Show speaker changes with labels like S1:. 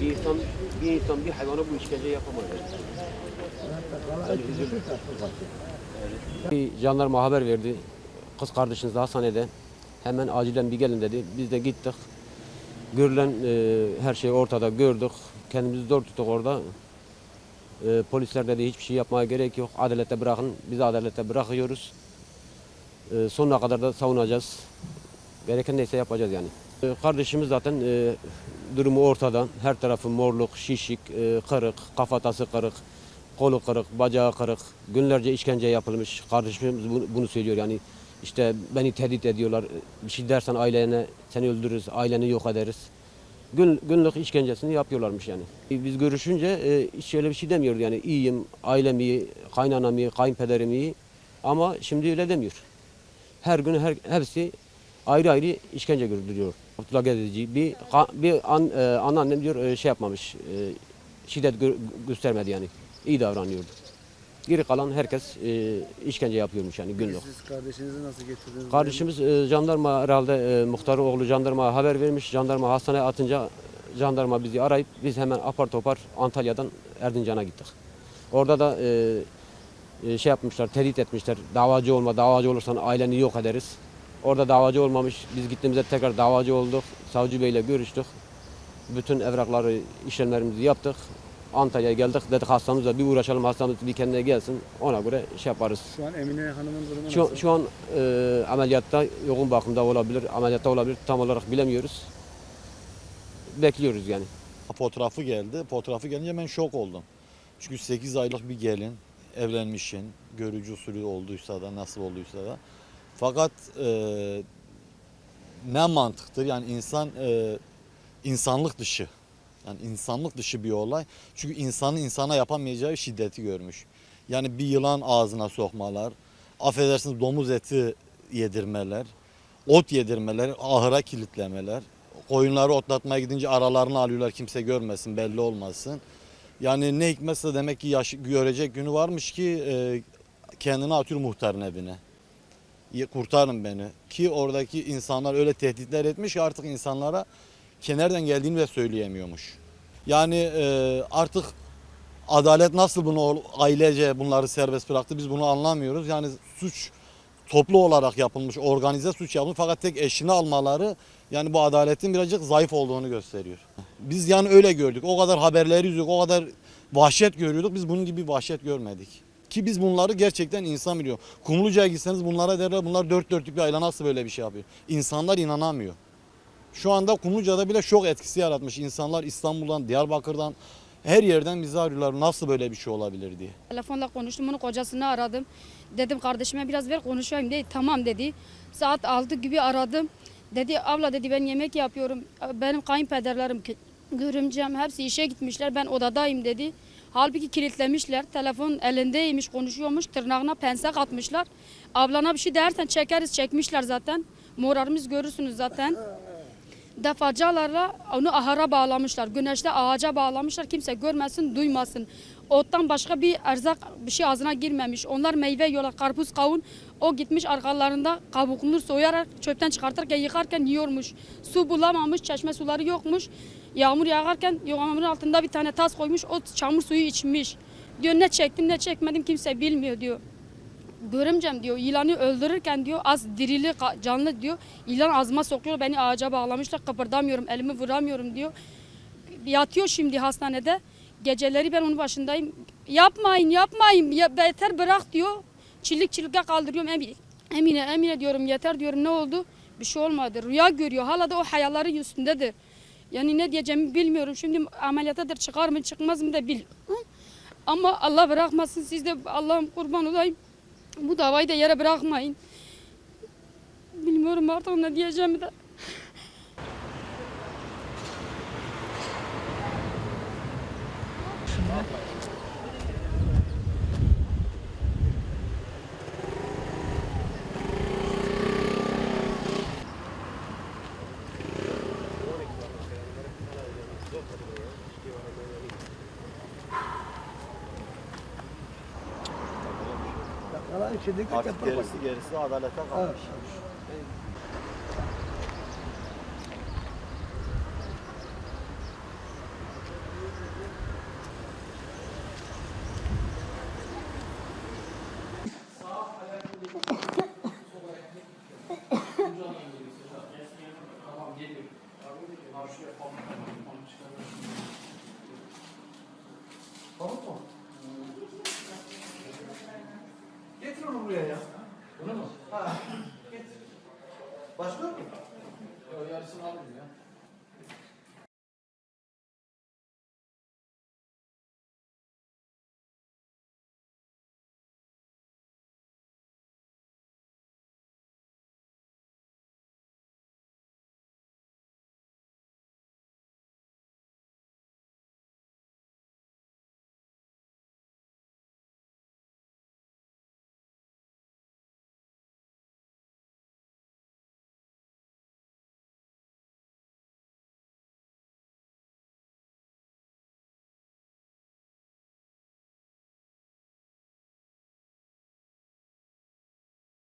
S1: Bir insan, bir insan bir hayvana bu işkence yapamaz. Yani. Bir jandarma haber verdi. Kız kardeşiniz de hastanede. Hemen acilen bir gelin dedi. Biz de gittik. Görülen e, her şey ortada gördük. Kendimizi zor tuttuk orada. E, polisler dedi hiçbir şey yapmaya gerek yok. Adalete bırakın. Biz adalete bırakıyoruz. E, sonuna kadar da savunacağız. Gereken neyse yapacağız yani. E, kardeşimiz zaten e, durumu ortada. Her tarafı morluk, şişik, e, kırık, kafatası kırık, kolu kırık, bacağı kırık. Günlerce işkence yapılmış. Kardeşimiz bunu, söylüyor yani. İşte beni tehdit ediyorlar. Bir şey dersen ailene seni öldürürüz, aileni yok ederiz. Gün, günlük işkencesini yapıyorlarmış yani. Biz görüşünce e, hiç öyle bir şey demiyor yani iyiyim, ailem iyi, kaynanam iyi, kayınpederim iyi. Ama şimdi öyle demiyor. Her gün her, hepsi ayrı ayrı işkence gördürüyor. Abdullah Gazeteci bir, bir an, e, anneannem diyor e, şey yapmamış, e, şiddet gö- göstermedi yani. İyi davranıyordu. Geri kalan herkes e, işkence yapıyormuş yani günlük.
S2: Siz kardeşinizi nasıl getirdiniz?
S1: Kardeşimiz e, jandarma herhalde e, muhtarın oğlu jandarma haber vermiş. Jandarma hastaneye atınca jandarma bizi arayıp biz hemen apar topar Antalya'dan Erzincan'a gittik. Orada da e, e, şey yapmışlar, tehdit etmişler. Davacı olma, davacı olursan aileni yok ederiz. Orada davacı olmamış. Biz gittiğimizde tekrar davacı olduk. Savcı Bey'le görüştük. Bütün evrakları, işlemlerimizi yaptık. Antalya'ya geldik. Dedik hastamızla bir uğraşalım, hastamız bir kendine gelsin. Ona göre şey yaparız.
S2: Şu an Emine Hanım'ın durumu
S1: Şu,
S2: nasıl?
S1: şu an e, ameliyatta, yoğun bakımda olabilir, ameliyatta olabilir. Tam olarak bilemiyoruz. Bekliyoruz yani.
S3: Fotoğrafı geldi. Fotoğrafı gelince ben şok oldum. Çünkü 8 aylık bir gelin, evlenmişin, görücü usulü olduysa da, nasıl olduysa da. Fakat e, ne mantıktır? Yani insan e, insanlık dışı. Yani insanlık dışı bir olay. Çünkü insanın insana yapamayacağı şiddeti görmüş. Yani bir yılan ağzına sokmalar, affedersiniz domuz eti yedirmeler, ot yedirmeler, ahıra kilitlemeler, koyunları otlatmaya gidince aralarını alıyorlar kimse görmesin belli olmasın. Yani ne hikmetse demek ki yaş- görecek günü varmış ki e, kendini atıyor muhtarın evine. "Ye- Kurtarın beni. Ki oradaki insanlar öyle tehditler etmiş ki artık insanlara ki nereden geldiğini de söyleyemiyormuş. Yani e, artık adalet nasıl bunu ailece bunları serbest bıraktı biz bunu anlamıyoruz. Yani suç toplu olarak yapılmış, organize suç yapılmış fakat tek eşini almaları yani bu adaletin birazcık zayıf olduğunu gösteriyor. Biz yani öyle gördük. O kadar haberleri izliyorduk, o kadar vahşet görüyorduk. Biz bunun gibi vahşet görmedik. Ki biz bunları gerçekten insan biliyor. Kumluca'ya gitseniz bunlara derler bunlar dört dörtlük bir aile nasıl böyle bir şey yapıyor. İnsanlar inanamıyor. Şu anda Kumluca'da bile şok etkisi yaratmış. İnsanlar İstanbul'dan, Diyarbakır'dan her yerden bizi arıyorlar. Nasıl böyle bir şey olabilir diye.
S4: Telefonla konuştum, onun kocasını aradım. Dedim kardeşime biraz ver konuşayım dedi. Tamam dedi. Saat 6 gibi aradım. Dedi abla dedi ben yemek yapıyorum. Benim kayınpederlerim, görümcem hepsi işe gitmişler. Ben odadayım dedi. Halbuki kilitlemişler. Telefon elindeymiş, konuşuyormuş. Tırnağına pense atmışlar. Ablana bir şey dersen çekeriz, çekmişler zaten. Morarımız görürsünüz zaten. Defacalarla onu ahara bağlamışlar. Güneşte ağaca bağlamışlar. Kimse görmesin, duymasın. Ottan başka bir erzak bir şey ağzına girmemiş. Onlar meyve yiyorlar. Karpuz, kavun. O gitmiş arkalarında kabuğunu soyarak çöpten çıkartırken yıkarken yiyormuş. Su bulamamış. Çeşme suları yokmuş. Yağmur yağarken yağmurun altında bir tane tas koymuş. O çamur suyu içmiş. Diyor ne çektim ne çekmedim kimse bilmiyor diyor. Görümcem diyor yılanı öldürürken diyor az dirili canlı diyor. Yılan ağzıma sokuyor beni ağaca bağlamışlar kıpırdamıyorum elimi vuramıyorum diyor. Yatıyor şimdi hastanede. Geceleri ben onun başındayım. Yapmayın yapmayın ya beter bırak diyor. Çilik çilike kaldırıyorum Emine. Emine Emine diyorum yeter diyorum ne oldu? Bir şey olmadı. Rüya görüyor. Hala da o hayalleri üstündedir. Yani ne diyeceğimi bilmiyorum. Şimdi ameliyatadır çıkar mı çıkmaz mı da bil. Ama Allah bırakmasın siz de Allah'ım kurban olayım. Bu davayı da yere bırakmayın. Bilmiyorum artık ne diyeceğimi de.
S2: Falan şimdi
S3: Artık
S2: gerisi bakayım.
S3: gerisi adalete kalmış.
S5: Evet. Pamuk mu? Getir onu buraya ya. Bunu